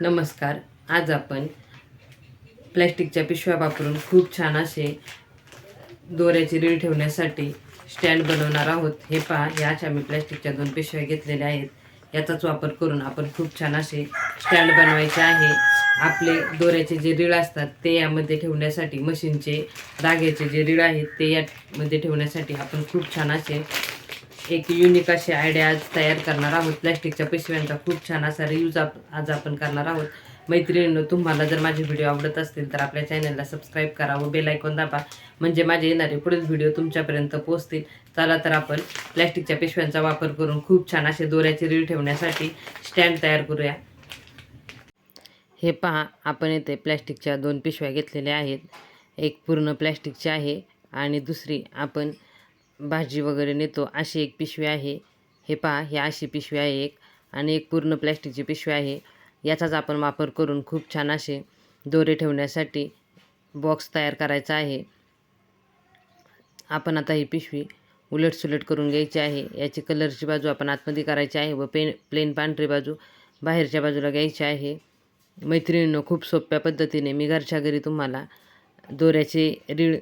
नमस्कार. आज आपण प्लॅस्टिकच्या पिशव्या वापरून खूप छान असे दोऱ्याची रीळ ठेवण्यासाठी स्टँड बनवणार आहोत. हे पहा या अशा मी प्लॅस्टिकच्या दोन पिशव्या घेतलेल्या आहेत. याचाच वापर करून आपण खूप छान असे स्टँड बनवायचे आहे. आपले दोऱ्याचे जे रीळ असतात ते यामध्ये ठेवण्यासाठी मशीनचे धाग्याचे जे रीळ आहेत ते यामध्ये ठेवण्यासाठी आपण खूप छान असे एक युनिक अशी आयडिया आज तयार करणार आहोत. प्लॅस्टिकच्या पिशव्यांचा खूप छान असा रियूज आप आज आपण करणार आहोत. मैत्रिणींनो तुम्हाला जर माझे व्हिडिओ आवडत असतील तर आपल्या चॅनलला सबस्क्राईब करा व बेल आयकॉन दाबा. म्हणजे माझे येणारे पुढील व्हिडिओ तुमच्यापर्यंत पोहोचतील. चला तर आपण प्लॅस्टिकच्या पिशव्यांचा वापर करून खूप छान असे दोऱ्याचे रीळ ठेवण्यासाठी स्टँड तयार करूया. हे पहा आपण येथे प्लॅस्टिकच्या दोन पिशव्या घेतलेल्या आहेत. एक पूर्ण प्लॅस्टिकची आहे आणि दुसरी आपण भाजी वगैरे नेतो अशी एक पिशवी आहे. हे पहा ही अशी पिशवी आहे एक आणि एक पूर्ण प्लॅस्टिकची पिशवी आहे. याचाच आपण वापर करून खूप छान असे दोरे ठेवण्यासाठी बॉक्स तयार करायचा आहे. आपण आता ही पिशवी उलटसुलट करून घ्यायची आहे. याची कलरची बाजू आपण आतमध्ये करायची आहे व पेन प्लेन पांढरी बाजू बाहेरच्या बाजूला घ्यायची आहे. मैत्रिणींनो खूप सोप्या पद्धतीने मी घरच्या घरी तुम्हाला दोऱ्याचे रीळ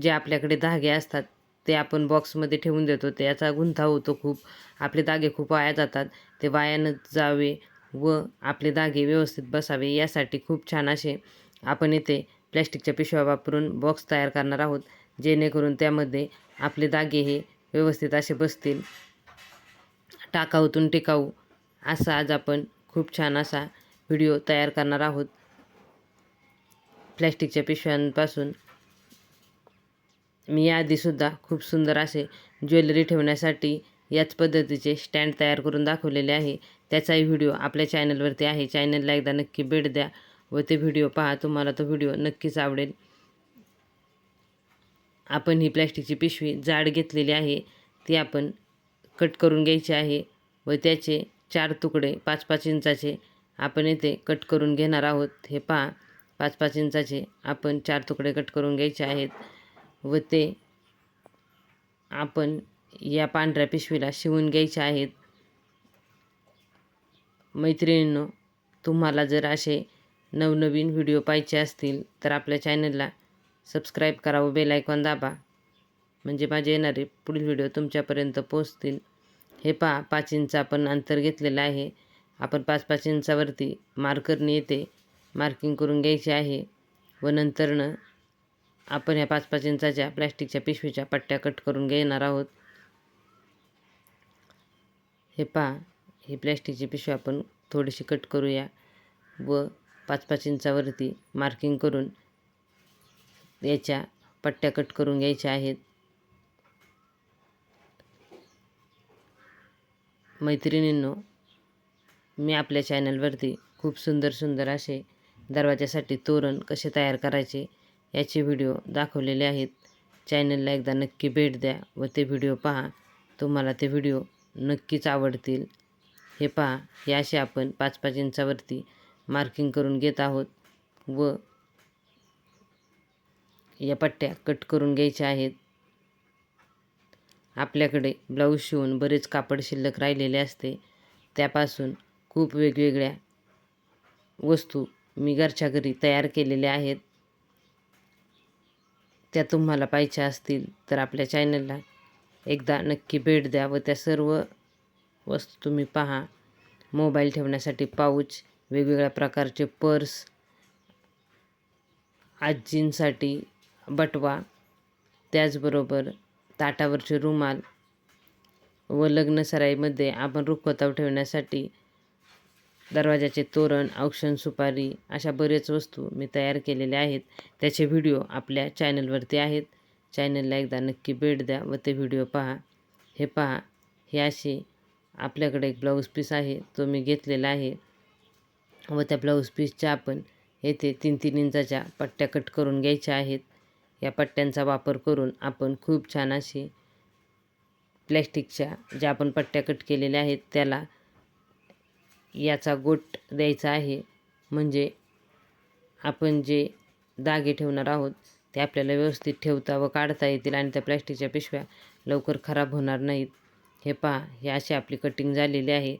जे आपल्याकडे धागे असतात ते आपण बॉक्समध्ये ठेवून देतो. त्याचा गुंता होतो खूप. आपले धागे खूप वाया जातात. ते वाया जावे व आपले धागे व्यवस्थित बसावे यासाठी खूप छान असे आपण येथे प्लॅस्टिकच्या पिशव्या वापरून बॉक्स तयार करणार आहोत. जेणेकरून त्यामध्ये आपले दागे हे व्यवस्थित असे बसतील. टाकाऊतून टिकाऊ असा आज आपण खूप छान असा व्हिडिओ तयार करणार आहोत. प्लॅस्टिकच्या पिशव्यांपासून मी याआधीसुद्धा खूप सुंदर असे ज्वेलरी ठेवण्यासाठी याच पद्धतीचे स्टँड तयार करून दाखवलेले आहे. त्याचाही व्हिडिओ आपल्या चॅनलवरती आहे. चॅनलला एकदा नक्की भेट द्या व ते व्हिडिओ पहा. तुम्हाला तो व्हिडिओ नक्कीच आवडेल. आपण ही प्लॅस्टिकची पिशवी जाड घेतलेली आहे. ती आपण कट करून घ्यायची आहे व त्याचे चार तुकडे पाच पाच इंचाचे आपण येथे कट करून घेणार आहोत. हे पहा. पाच पाच इंचाचे आपण चार तुकडे कट करून घ्यायचे आहेत. व ते आपण या पांढऱ्या पिशवीला शिवून घ्यायचे आहेत. मैत्रिणींनो तुम्हाला जर असे नवनवीन व्हिडिओ पाहिजे असतील तर आपल्या चॅनलला सबस्क्राईब करा व बेलायकॉन दाबा. म्हणजे माझे येणारे पुढील व्हिडिओ तुमच्यापर्यंत पोचतील हे पहा पाच इंच आपण अंतर घेतलेलं आहे. आपण पाच पाच इंचावरती मार्करने येते मार्किंग करून घ्यायची आहे. व नंतरनं आपण ह्या पाच पाच इंचाच्या प्लॅस्टिकच्या पिशवीच्या पट्ट्या कट करून घेणार आहोत हे पहा ही प्लॅस्टिकची पिशवी आपण थोडीशी कट करूया व पाच पाच इंचावरती मार्किंग करून याच्या पट्ट्या कट करून घ्यायच्या आहेत. मैत्रिणींनो मी आपल्या चॅनलवरती खूप सुंदर सुंदर असे दरवाजासाठी तोरण कसे तयार करायचे याचे व्हिडिओ दाखवलेले आहेत. चॅनलला एकदा नक्की भेट द्या व ते व्हिडिओ पहा. तुम्हाला ते व्हिडिओ नक्कीच आवडतील. हे पहा हे असे आपण पाच पाच इंचावरती मार्किंग करून घेत आहोत व या पट्ट्या कट करून घ्यायच्या आहेत. आपल्याकडे ब्लाऊज शिवून बरेच कापड शिल्लक राहिलेले असते. त्यापासून खूप वेगवेगळ्या वस्तू मी घरच्या घरी तयार केलेल्या आहेत. त्या तुम्हाला पाहिजे असतील तर आपल्या चॅनलला एकदा नक्की भेट द्या व त्या सर्व वस्तू तुम्ही पहा. मोबाईल ठेवण्यासाठी पाऊच वेगवेगळ्या प्रकारचे पर्स आजींसाठी बटवा त्याचबरोबर ताटावरचे रुमाल व लग्नसराईमध्ये आपण रुखवताव ठेवण्यासाठी दरवाजाचे तोरण औक्षण सुपारी अशा बरेच वस्तू मी तयार केलेल्या आहेत. त्याचे व्हिडिओ आपल्या चॅनलवरती आहेत. चॅनलला एकदा नक्की भेट द्या व ते व्हिडिओ पहा. हे पहा हे असे आपल्याकडे एक ब्लाऊज पीस आहे. तो मी घेतलेला आहे व त्या ब्लाऊज पीसच्या आपण येथे तीन तीन इंचाच्या पट्ट्या कट करून घ्यायच्या आहेत. या पट्ट्यांचा वापर करून आपण खूप छान अशी प्लॅस्टिकच्या ज्या आपण पट्ट्या कट केलेल्या आहेत त्याला याचा गोट द्यायचा आहे. म्हणजे आपण जे दागे ठेवणार आहोत ते आपल्याला व्यवस्थित ठेवता व काढता येतील आणि त्या प्लॅस्टिकच्या पिशव्या लवकर खराब होणार नाहीत. हे पहा हे अशी आपली कटिंग झालेली आहे.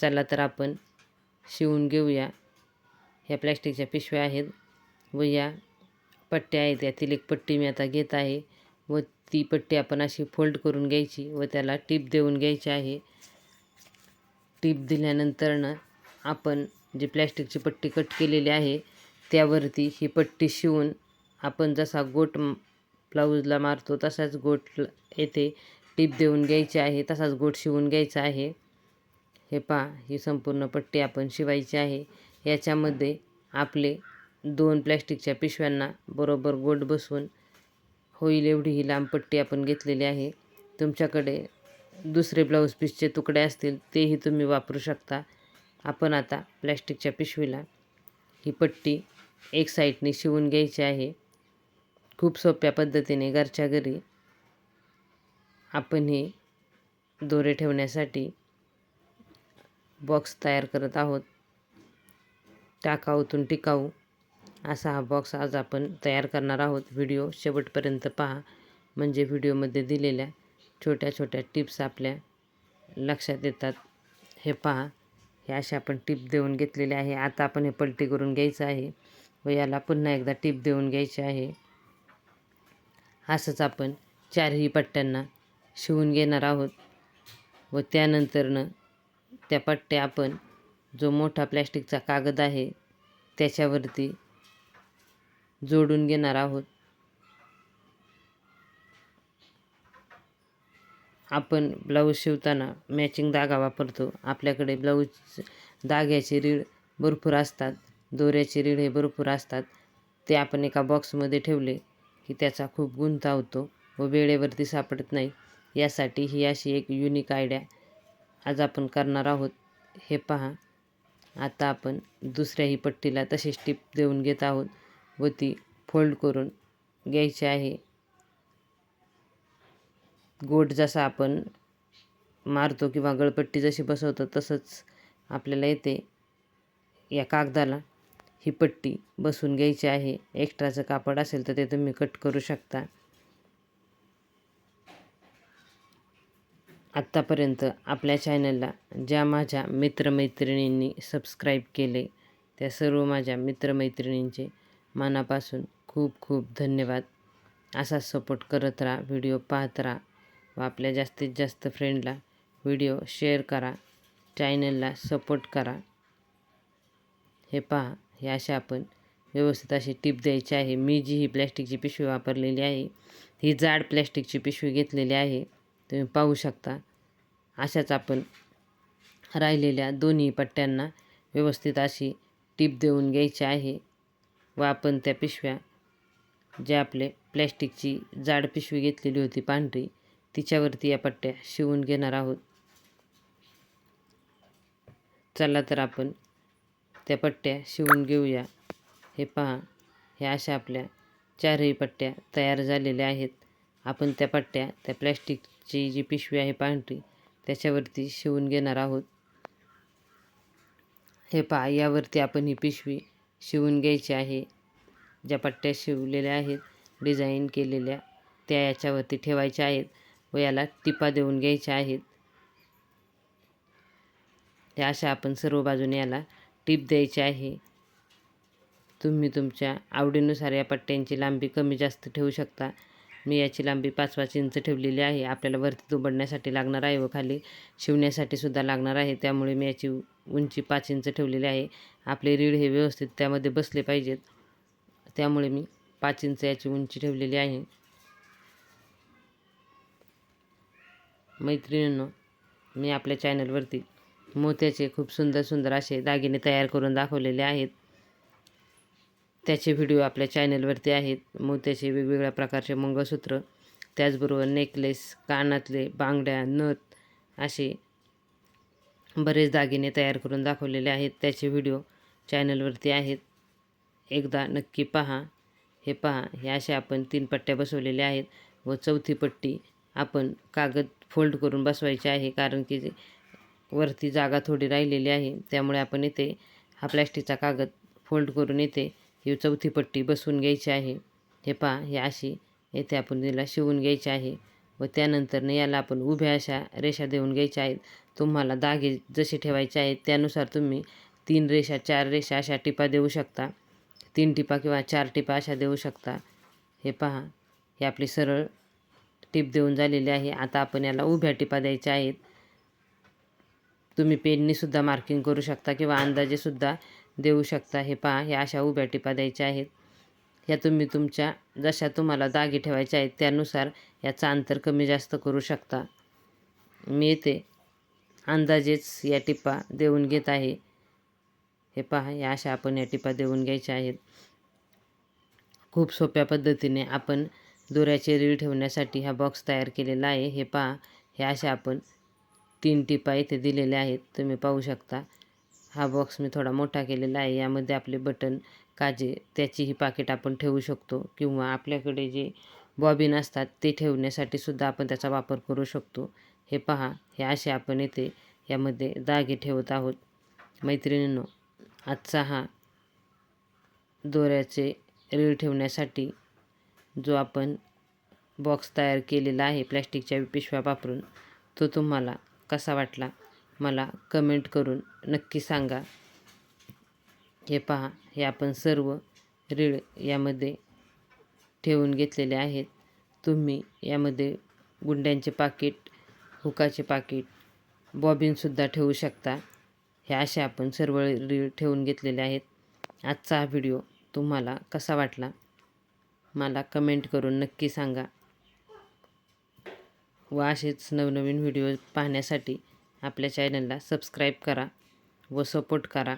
चला तर आपण शिवून घेऊया. ह्या प्लॅस्टिकच्या पिशव्या आहेत व या पट्ट्या आहेत. यातील एक पट्टी मी आता घेत आहे व ती पट्टी आपण अशी फोल्ड करून घ्यायची व त्याला टीप देऊन घ्यायची आहे. टीप दिल्यानंतरनं आपण जी प्लॅस्टिकची पट्टी कट केलेली आहे त्यावरती ही पट्टी शिवून आपण जसा गोट ब्लाऊजला मारतो तसाच गोट येथे टीप देऊन घ्यायची आहे तसाच गोट शिवून घ्यायचा आहे. हे पहा ही संपूर्ण पट्टी आपण शिवायची आहे. याच्यामध्ये आपले दोन प्लॅस्टिकच्या पिशव्यांना बरोबर गोट बसवून होईल एवढी ही लांब पट्टी आपण घेतलेली आहे. तुमच्याकडे दुसरे ब्लाऊज पीसचे तुकडे असतील तेही तुम्ही वापरू शकता. आपण आता प्लॅस्टिकच्या पिशवीला ही पट्टी एक साईडने शिवून घ्यायची आहे. खूप सोप्या पद्धतीने घरच्या घरी आपण हे दोरे ठेवण्यासाठी बॉक्स तयार करत आहोत. टाकाऊतून टिकाऊ असा हा बॉक्स आज आपण तयार करणार आहोत. व्हिडिओ शेवटपर्यंत पहा. म्हणजे व्हिडिओमध्ये दिलेल्या छोट्या छोट्या टिप्स आपल्या लक्षात येतात. हे पहा हे असे आपण टिप देऊन घेतलेले आहे. आता आपण हे पलटी करून घ्यायचं आहे व याला पुन्हा एकदा टिप देऊन घ्यायची आहे. असंच आपण चारही पट्ट्यांना शिवून घेणार आहोत व त्यानंतरनं त्या पट्ट्या आपण जो मोठा प्लॅस्टिकचा कागद आहे त्याच्यावरती जोडून घेणार आहोत. आपण ब्लाऊज शिवताना मॅचिंग धागा वापरतो. आपल्याकडे ब्लाऊज धाग्याचे रीळ भरपूर असतात. दोऱ्याचे रीळ हे भरपूर असतात. ते आपण एका बॉक्समध्ये ठेवले की त्याचा खूप गुंता होतो व वेळेवरती सापडत नाही. यासाठी ही अशी एक युनिक आयडिया आज आपण करणार आहोत. हे पहा. आता आपण दुसऱ्याही पट्टीला तशीच टिप देऊन घेत आहोत व ती फोल्ड करून घ्यायची आहे. गोट जसा आपण मारतो किंवा गळपट्टी जशी बसवतो तसंच आपल्याला येते या कागदाला. ही पट्टी बसून घ्यायची आहे. एक्स्ट्राचं कापड असेल तर ते तुम्ही कट करू शकता. आत्तापर्यंत आपल्या चॅनलला ज्या माझ्या मित्रमैत्रिणींनी सबस्क्राईब केले त्या सर्व माझ्या मित्रमैत्रिणींचे मनापासून खूप खूप धन्यवाद. असा सपोर्ट करत राहा व्हिडिओ पाहत राहा. व आपल्या जास्तीत जास्त फ्रेंडला व्हिडिओ शेअर करा. चॅनलला सपोर्ट करा. हे पहा हे अशा आपण व्यवस्थित अशी टीप द्यायची आहे. मी जी ही प्लॅस्टिकची पिशवी वापरलेली आहे ही जाड प्लॅस्टिकची पिशवी घेतलेली आहे. तुम्ही पाहू शकता. अशाच आपण राहिलेल्या दोन्ही पट्ट्यांना व्यवस्थित अशी टीप देऊन घ्यायची आहे. व आपण त्या पिशव्या ज्या आपले प्लॅस्टिकची जाड पिशवी घेतलेली होती पांढरी तिच्यावरती या पट्ट्या शिवून घेणार आहोत. चला तर आपण त्या पट्ट्या शिवून घेऊया. हे पहा ह्या अशा आपल्या चारही पट्ट्या तयार झालेल्या आहेत. आपण त्या पट्ट्या त्या प्लॅस्टिकची जी पिशवी आहे पांढरी त्याच्यावरती शिवून घेणार आहोत. हे पहा यावरती आपण ही पिशवी शिवून घ्यायची आहे. ज्या पट्ट्या शिवलेल्या आहेत डिझाईन केलेल्या त्या याच्यावरती ठेवायच्या आहेत. व याला टिपा देऊन घ्यायच्या आहेत. त्या अशा आपण सर्व बाजूने याला टीप द्यायची आहे. तुम्ही तुमच्या आवडीनुसार या पट्ट्यांची लांबी कमी जास्त ठेवू शकता. मी याची लांबी पाच पाच इंच ठेवलेली आहे. आपल्याला वरती दुबडण्यासाठी लागणार आहे व खाली शिवण्यासाठी सुद्धा लागणार आहे. त्यामुळे मी याची उंची पाच इंच ठेवलेली आहे. आपले रीड हे व्यवस्थित त्यामध्ये बसले पाहिजेत. त्यामुळे मी पाच इंच याची उंची ठेवलेली आहे. मैत्रिणींनो मी आपल्या चॅनलवरती मोत्याचे खूप सुंदर सुंदर असे दागिने तयार करून दाखवलेले आहेत. त्याचे व्हिडिओ आपल्या चॅनलवरती आहेत. मोत्याचे वेगवेगळ्या प्रकारचे मंगळसूत्र त्याचबरोबर नेकलेस कानातले बांगड्या नथ असे बरेच दागिने तयार करून दाखवलेले आहेत. त्याचे व्हिडिओ चॅनलवरती आहेत. एकदा नक्की पहा. हे पहा. हे असे आपण तीन पट्ट्या बसवलेल्या आहेत व चौथी पट्टी आपण कागद फोल्ड करून बसवायची आहे कारण की वरती जागा थोडी राहिलेली आहे. त्यामुळे आपण इथे हा प्लॅस्टिकचा कागद फोल्ड करून येथे ही चौथी पट्टी बसवून घ्यायची आहे. हे पहा हे अशी येथे आपण तिला शिवून घ्यायची आहे व त्यानंतरनं याला आपण उभ्या अशा रेषा देऊन घ्यायच्या आहेत. तुम्हाला दागे जसे ठेवायचे आहेत त्यानुसार तुम्ही तीन रेषा चार रेषा अशा टिपा देऊ शकता. तीन टिपा किंवा चार टिपा अशा देऊ शकता. हे पहा हे आपली सरळ टिप देऊन झालेली आहे. आता आपण याला उभ्या टिपा द्यायच्या आहेत. तुम्ही पेननीसुद्धा मार्किंग करू शकता किंवा अंदाजेसुद्धा देऊ शकता. हे पहा ह्या अशा उभ्या टिपा द्यायच्या आहेत. ह्या तुम्ही तुमच्या जशा तुम्हाला दागे ठेवायच्या आहेत त्यानुसार याचं अंतर कमी जास्त करू शकता. मी येते अंदाजेच या टिपा देऊन घेत आहे. हे पहा या अशा आपण या टिपा देऊन घ्यायच्या आहेत. खूप सोप्या पद्धतीने आपण दोऱ्याचे रीळ ठेवण्यासाठी हा बॉक्स तयार केलेला आहे. हे पहा हे अशा आपण तीन टिपा इथे दिलेल्या आहेत. तुम्ही पाहू शकता हा बॉक्स मी थोडा मोठा केलेला आहे. यामध्ये आपले बटन काजे त्याचीही पाकिट आपण ठेवू शकतो किंवा आपल्याकडे जे बॉबिन असतात ते ठेवण्यासाठी सुद्धा आपण त्याचा वापर करू शकतो. हे पहा हे असे आपण इथे यामध्ये दागे ठेवत आहोत. मैत्रिणींनो आजचा हा दोऱ्याचे रीळ ठेवण्यासाठी जो आपण बॉक्स तयार केलेला आहे प्लॅस्टिकच्या पिशव्या वापरून तो तुम्हाला कसा वाटला? मला कमेंट करून नक्की सांगा. हे पहा हे आपण सर्व रीळ यामध्ये ठेवून घेतलेले आहेत. तुम्ही यामध्ये गुंड्यांचे पाकिट हुकाचे पाकिट बॉबिनसुद्धा ठेवू शकता. हे असे आपण सर्व रीळ ठेवून घेतलेले आहेत. आजचा हा व्हिडिओ तुम्हाला कसा वाटला? मला कमेंट करून नक्की सांगा. व असेच नवनवीन व्हिडिओ पाहण्यासाठी आपल्या चॅनलला सबस्क्राईब करा व सपोर्ट करा.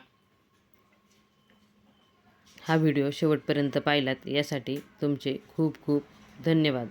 हा व्हिडिओ शेवटपर्यंत पाहिलात यासाठी तुमचे खूप खूप धन्यवाद.